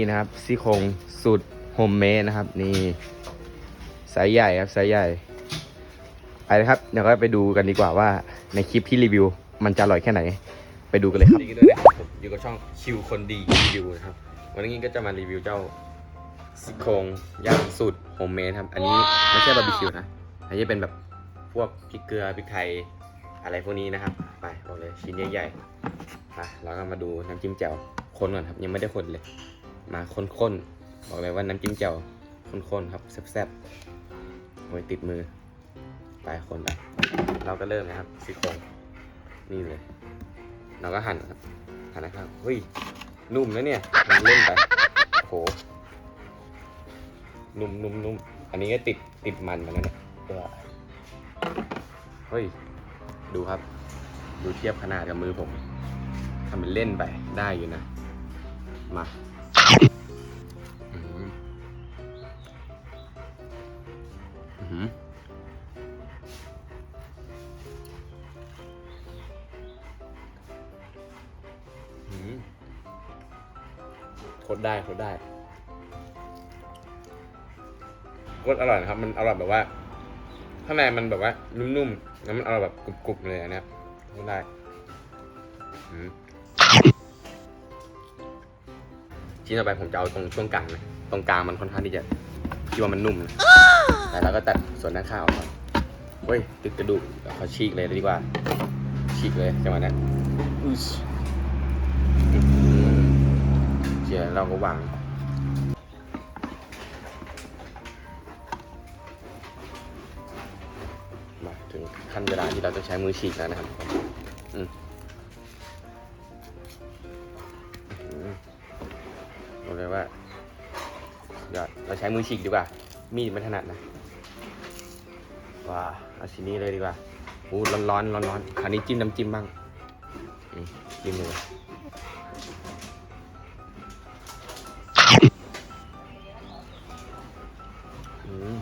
นี่นะครับซี่โครงสูตรโฮมเมดนะครับ นี่ไซส์ใหญ่ครับไซส์ใหญ่ไปเลยครับเดี๋ยวก็ไปดูกันดีกว่าว่าในคลิปที่รีวิว มันจะอร่อยแค่ไหน ไปดูกันเลยครับดีกันด้วยนะครับผมอยู่กับช่องชิวคนดีรีวิวนะครับ วันนี้ก็จะมารีวิวเจ้าซี่โครงย่างสูตรโฮมเมดครับ อันนี้ไม่ใช่บาร์บีคิวนะอันนี้เป็นแบบพวกพริกเกลือพริกไทยอะไรพวกนี้นะครับ ไปบอกเลยชิ้นใหญ่ๆไปเราก็มาดูน้ำจิ้มแจ่วคนก่อนครับ ยังไม่ได้คนเลย มาข้นๆ บอกเลยว่าน้ำจิ้มแจ่วข้นๆครับแซ่บๆโอ้ยติดมือไปคนไปเราก็เริ่มนะครับซี่โครงนี่เลย เราก็หั่นครับหั่นนะครับเฮ้ยนุ่มนะเนี่ยมันเล่นไปโหนุ่มนุ่มนุ่มอันนี้ก็ติดติดมันเหมือนกันนะเออเฮ้ย ดูครับ ดูเทียบขนาดกับมือผมทำเป็นเล่นไปได้อยู่นะ มา อืมอื้อหืออื้อหือทดได้ทดได้โคตรอร่อยนะครับ มันอร่อยแบบว่าข้างในมันแบบว่า นุ่มๆแล้วมันอร่อยแบบกรุบๆเลยอันเนี้ยทดได้ อืม ชิ้นต่อไปผมจะเอาตรงช่วงกลางนะตรงกลางมันค่อนข้างที่จะคิดว่ามันนุ่มนะแต่เราก็ตัดส่วนด้านข้างออกก่อนเฮ้ยติดกระดูกเดี๋ยวขอฉีกเลยดีกว่า ฉีกเลยจังหวะนี้อุ๊ยอื้อหือเชียร์เราก็วางมาถึงขั้นเวลาที่เราจะใช้มือฉีกแล้วนะครับ อืม ใช้มือฉีกดีกว่า มีดไม่ถนัดนะว้าเอาชิ้นนี้เลยดีกว่าอู้ร้อนร้อนร้อนร้อนคราวนี้จิ้มน้ำจิ้มบ้างจิ้มเลยอืม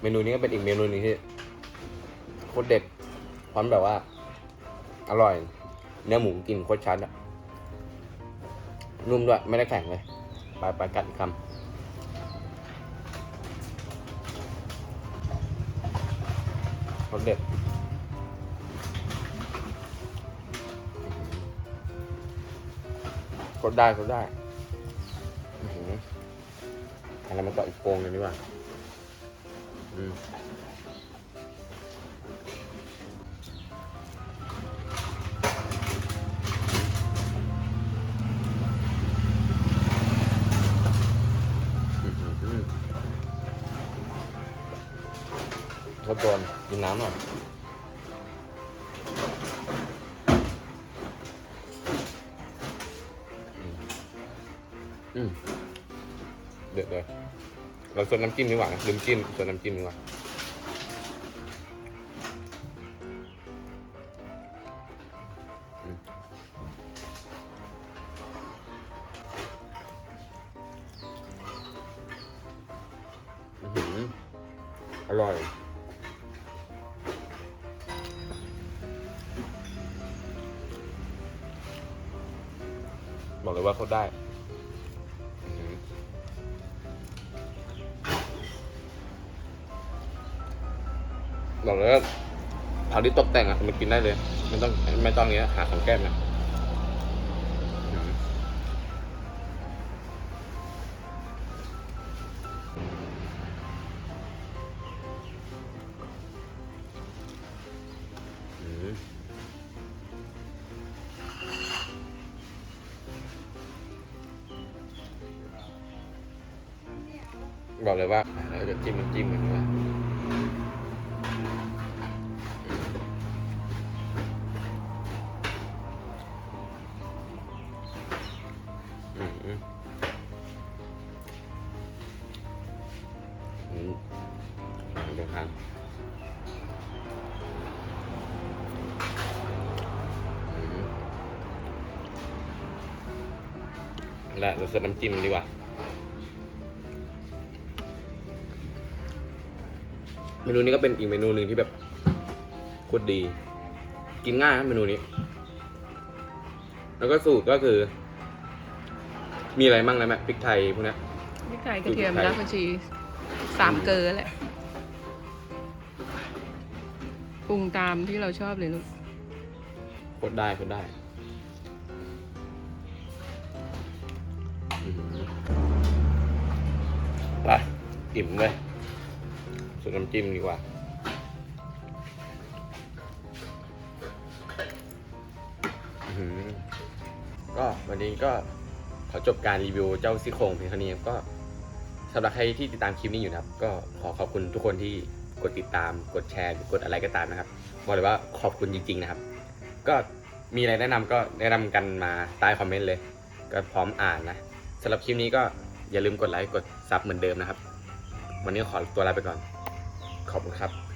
เมนูนี้ก็เป็นอีกเมนูนึงที่โคตรเด็ดพร้อมแบบว่า อร่อย เนื้อหมูกลินโคตรชัดอะนุ่มด้วยไม่ได้แข็งเลยไปไปกัดคำโคตรเด็ดกดได้กดได้อื้อหืออันนั้นมันก็อีกโปรงหนึงดีกว่า อืมอื้อหือทดโดนกินน้ำหน่อยอืมเด็ดเลย เราส่วนน้ำจิ้มดีกว่านะลืมจิ้มส่วนน้ำจิ้มดีกว่าอืมอื้อหืออร่อย บอกเลยว่าเขาได้ บอกเลยว่าเอาที่ตกแต่งอะมันกินได้เลยไม่ต้องไม่ต้องเงี้ยหาของแก้มนะอื้อหืออื้อหือบอกเลยว่าเราจะจิ้มน้ำจิ้มกันดีกว่าอื เดี๋ยวทานอืมและเราเสิร์ฟน้ำจิ้มดีกว่า เมนูนี้ก็เป็นอีกเมนูหนึ่งที่แบบโคตรดี กินง่ายนะเมนูนี้ แล้วก็สูตรก็คือ มีอะไรบ้างนะแม่พริกไทยพวกเนี้ยพริกไทยกระเทียมพริกไทยรากผักชีสามเกลือแหละ ปรุงตามที่เราชอบเลยลูกกดได้กดได้ไปอิ่มเลยสูตรน้ำจิ้มดีกว่าก็วันนี้ก็ขอจบการรีวิวเจ้าซี่โครงเพียงเท่านี้ก็สำหรับใครที่ติดตามคลิปนี้อยู่นะครับ ก็ขอขอบคุณทุกคนที่ กดติดตาม กดแชร์ กดอะไรก็ตามนะครับบอกเลยว่าขอบคุณจริง ๆ นะครับ ก็มีอะไรแนะนำก็แนะนำกันมาใต้คอมเมนต์เลย ก็พร้อมอ่านนะสำหรับคลิปนี้ก็อย่าลืมกดไลค์กดซับเหมือนเดิมนะครับ วันนี้ขอตัวลาไปก่อน ขอบคุณครับ